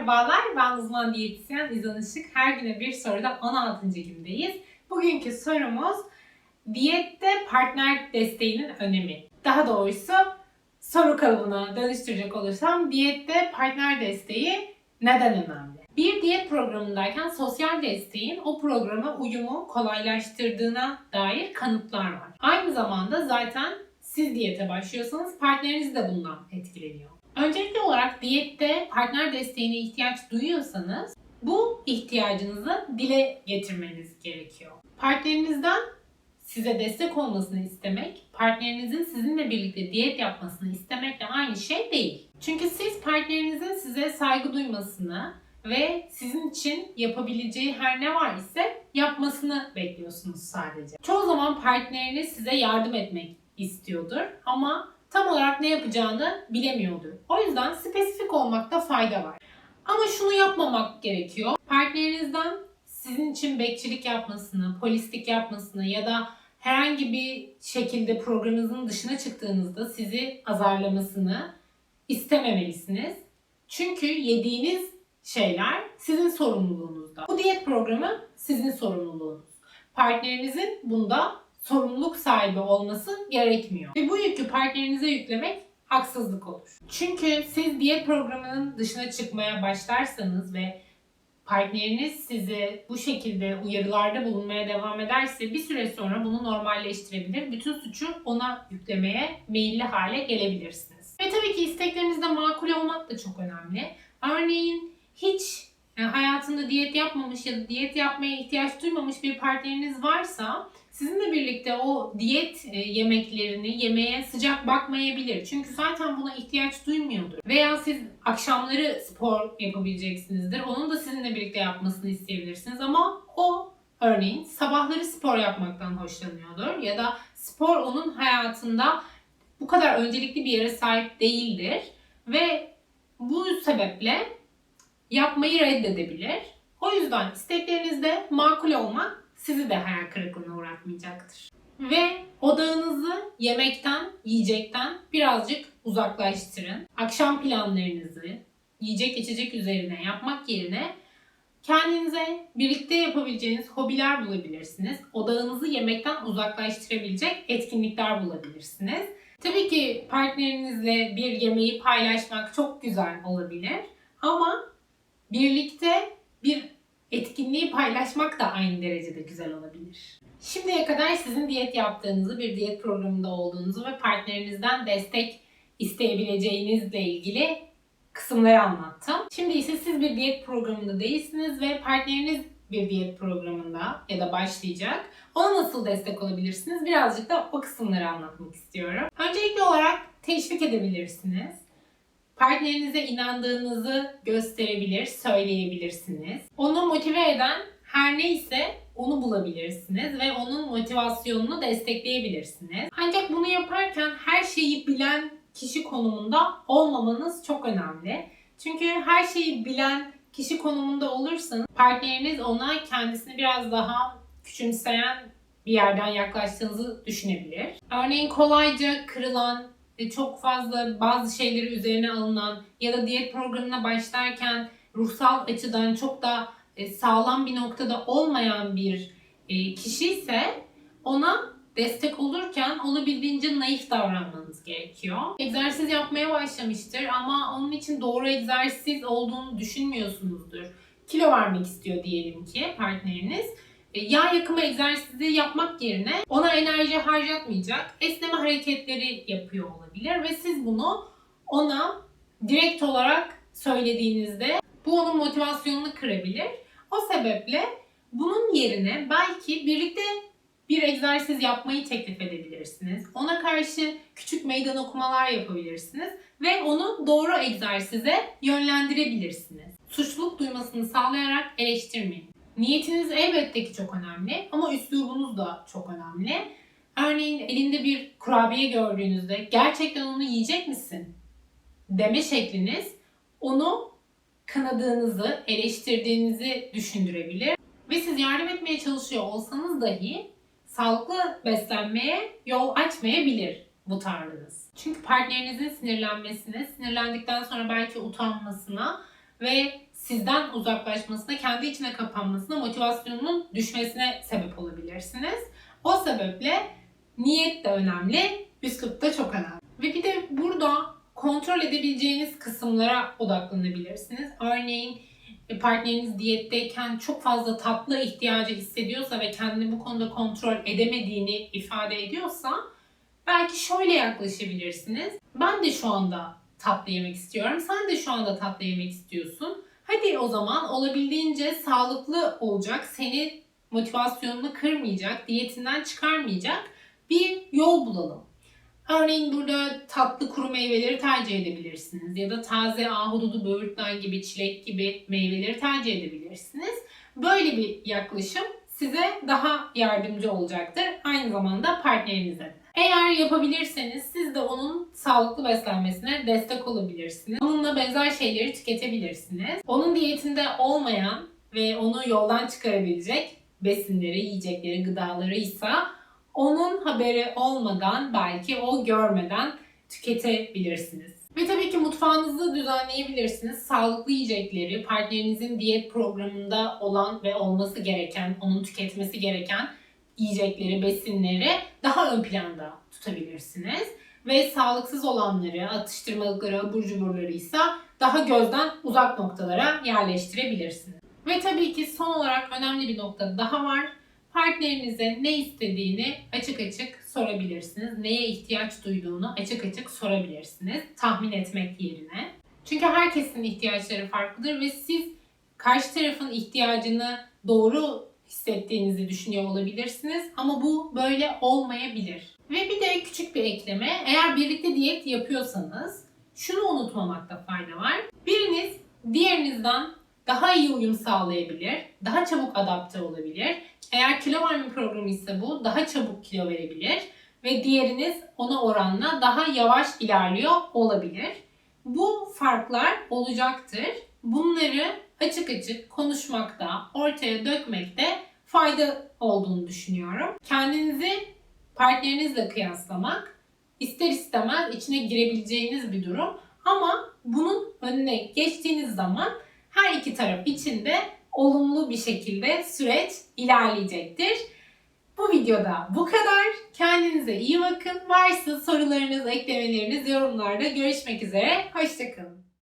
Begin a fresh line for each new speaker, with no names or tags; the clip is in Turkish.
Merhabalar, ben uzman diyetisyen İzan Işık. Her güne bir soruda 16. gündeyiz. Bugünkü sorumuz diyette partner desteğinin önemi. Daha doğrusu soru kalıbına dönüştürecek olursam diyette partner desteği neden önemli? Bir diyet programındayken sosyal desteğin o programa uyumu kolaylaştırdığına dair kanıtlar var. Aynı zamanda zaten siz diyete başlıyorsanız partneriniz de bundan etkileniyor. Öncelikli olarak diyette partner desteğine ihtiyaç duyuyorsanız bu ihtiyacınızı dile getirmeniz gerekiyor. Partnerinizden size destek olmasını istemek, partnerinizin sizinle birlikte diyet yapmasını istemekle aynı şey değil. Çünkü siz partnerinizin size saygı duymasını ve sizin için yapabileceği her ne var ise yapmasını bekliyorsunuz sadece. Çoğu zaman partneriniz size yardım etmek istiyordur ama tam olarak ne yapacağını bilemiyordur. O yüzden spesifik olmakta fayda var. Ama şunu yapmamak gerekiyor. Partnerinizden sizin için bekçilik yapmasını, polislik yapmasını ya da herhangi bir şekilde programınızın dışına çıktığınızda sizi azarlamasını istememelisiniz. Çünkü yediğiniz şeyler sizin sorumluluğunuzda. Bu diyet programı sizin sorumluluğunuz. Partnerinizin bunda sorumluluk sahibi olması gerekmiyor. Ve bu yükü partnerinize yüklemek haksızlık olur. Çünkü siz diyet programının dışına çıkmaya başlarsanız ve partneriniz size bu şekilde uyarılarda bulunmaya devam ederse bir süre sonra bunu normalleştirebilir. Bütün suçu ona yüklemeye meyilli hale gelebilirsiniz. Ve tabii ki isteklerinizde makul olmak da çok önemli. Örneğin hiç yani hayatında diyet yapmamış ya da diyet yapmaya ihtiyaç duymamış bir partneriniz varsa sizinle birlikte o diyet e, yemeklerini yemeye sıcak bakmayabilir. Çünkü zaten buna ihtiyaç duymuyordur. Veya siz akşamları spor yapabileceksinizdir. Onun da sizinle birlikte yapmasını isteyebilirsiniz ama o örneğin sabahları spor yapmaktan hoşlanıyordur ya da spor onun hayatında bu kadar öncelikli bir yere sahip değildir ve bu sebeple yapmayı reddedebilir. O yüzden isteklerinizde makul olmak sizi de hayal kırıklığına uğratmayacaktır. Ve odağınızı yemekten, yiyecekten birazcık uzaklaştırın. Akşam planlarınızı yiyecek içecek üzerine yapmak yerine kendinize birlikte yapabileceğiniz hobiler bulabilirsiniz. Odağınızı yemekten uzaklaştırabilecek etkinlikler bulabilirsiniz. Tabii ki partnerinizle bir yemeği paylaşmak çok güzel olabilir ama birlikte bir etkinliği paylaşmak da aynı derecede güzel olabilir. Şimdiye kadar sizin diyet yaptığınızı, bir diyet programında olduğunuzu ve partnerinizden destek isteyebileceğinizle ilgili kısımları anlattım. Şimdi ise siz bir diyet programında değilsiniz ve partneriniz bir diyet programında ya da başlayacak. Ona nasıl destek olabilirsiniz? Birazcık da o kısımları anlatmak istiyorum. Öncelikli olarak teşvik edebilirsiniz. Partnerinize inandığınızı gösterebilir, söyleyebilirsiniz. Onu motive eden her neyse onu bulabilirsiniz ve onun motivasyonunu destekleyebilirsiniz. Ancak bunu yaparken her şeyi bilen kişi konumunda olmamanız çok önemli. Çünkü her şeyi bilen kişi konumunda olursanız partneriniz ona kendisini biraz daha küçümseyen bir yerden yaklaştığınızı düşünebilir. Örneğin kolayca kırılan çok fazla bazı şeyleri üzerine alınan ya da diyet programına başlarken ruhsal açıdan çok da e, sağlam bir noktada olmayan bir e, kişi ise ona destek olurken olabildiğince naif davranmanız gerekiyor. Egzersiz yapmaya başlamıştır ama onun için doğru egzersiz olduğunu düşünmüyorsunuzdur. Kilo vermek istiyor diyelim ki partneriniz. E, yağ yakımı egzersizi yapmak yerine ona enerji harcatmayacak esneme hareketleri yapıyor olabilir ve siz bunu ona direkt olarak söylediğinizde bu onun motivasyonunu kırabilir. O sebeple bunun yerine belki birlikte bir egzersiz yapmayı teklif edebilirsiniz. Ona karşı küçük meydan okumalar yapabilirsiniz ve onu doğru egzersize yönlendirebilirsiniz. Suçluluk duymasını sağlayarak eleştirmeyin. Niyetiniz elbette ki çok önemli ama üslubunuz da çok önemli. Örneğin elinde bir kurabiye gördüğünüzde gerçekten onu yiyecek misin deme şekliniz onu kınadığınızı, eleştirdiğinizi düşündürebilir. Ve siz yardım etmeye çalışıyor olsanız dahi sağlıklı beslenmeye yol açmayabilir bu tavrınız. Çünkü partnerinizin sinirlenmesine, sinirlendikten sonra belki utanmasına ve sizden uzaklaşmasına, kendi içine kapanmasına, motivasyonunun düşmesine sebep olabilirsiniz. O sebeple niyet de önemli, üslup da çok önemli. Ve bir de burada kontrol edebileceğiniz kısımlara odaklanabilirsiniz. Örneğin e, partneriniz diyetteyken çok fazla tatlı ihtiyacı hissediyorsa ve kendini bu konuda kontrol edemediğini ifade ediyorsa belki şöyle yaklaşabilirsiniz. Ben de şu anda tatlı yemek istiyorum. Sen de şu anda tatlı yemek istiyorsun. Hadi o zaman olabildiğince sağlıklı olacak, seni motivasyonunu kırmayacak, diyetinden çıkarmayacak bir yol bulalım. Örneğin burada tatlı kuru meyveleri tercih edebilirsiniz ya da taze ahududu, böğürtlen gibi, çilek gibi meyveleri tercih edebilirsiniz. Böyle bir yaklaşım size daha yardımcı olacaktır. Aynı zamanda partnerinize. Eğer yapabilirseniz siz de onun sağlıklı beslenmesine destek olabilirsiniz. Onunla benzer şeyleri tüketebilirsiniz. Onun diyetinde olmayan ve onu yoldan çıkarabilecek besinleri, yiyecekleri, gıdaları ise onun haberi olmadan belki o görmeden tüketebilirsiniz. Ve tabii ki mutfağınızı düzenleyebilirsiniz. Sağlıklı yiyecekleri, partnerinizin diyet programında olan ve olması gereken, onun tüketmesi gereken yiyecekleri, besinleri daha ön planda tutabilirsiniz. Ve sağlıksız olanları, atıştırmalıkları, abur cuburları ise daha gözden uzak noktalara yerleştirebilirsiniz. Ve tabii ki son olarak önemli bir nokta daha var. Partnerinize ne istediğini açık açık sorabilirsiniz. Neye ihtiyaç duyduğunu açık açık sorabilirsiniz. Tahmin etmek yerine. Çünkü herkesin ihtiyaçları farklıdır ve siz karşı tarafın ihtiyacını doğru hissettiğinizi düşünüyor olabilirsiniz ama bu böyle olmayabilir. Ve bir de küçük bir ekleme. Eğer birlikte diyet yapıyorsanız şunu unutmamakta fayda var. Biriniz diğerinizden daha iyi uyum sağlayabilir, daha çabuk adapte olabilir. Eğer kilo verme programı ise bu daha çabuk kilo verebilir ve diğeriniz ona oranla daha yavaş ilerliyor olabilir. Bu farklar olacaktır. Bunları açık açık konuşmakta, ortaya dökmekte fayda olduğunu düşünüyorum. Kendinizi partnerinizle kıyaslamak ister istemez içine girebileceğiniz bir durum ama bunun önüne geçtiğiniz zaman her iki taraf için de olumlu bir şekilde süreç ilerleyecektir. Bu videoda bu kadar. Kendinize iyi bakın. Varsa sorularınız, eklemeleriniz yorumlarda görüşmek üzere. Hoşçakalın.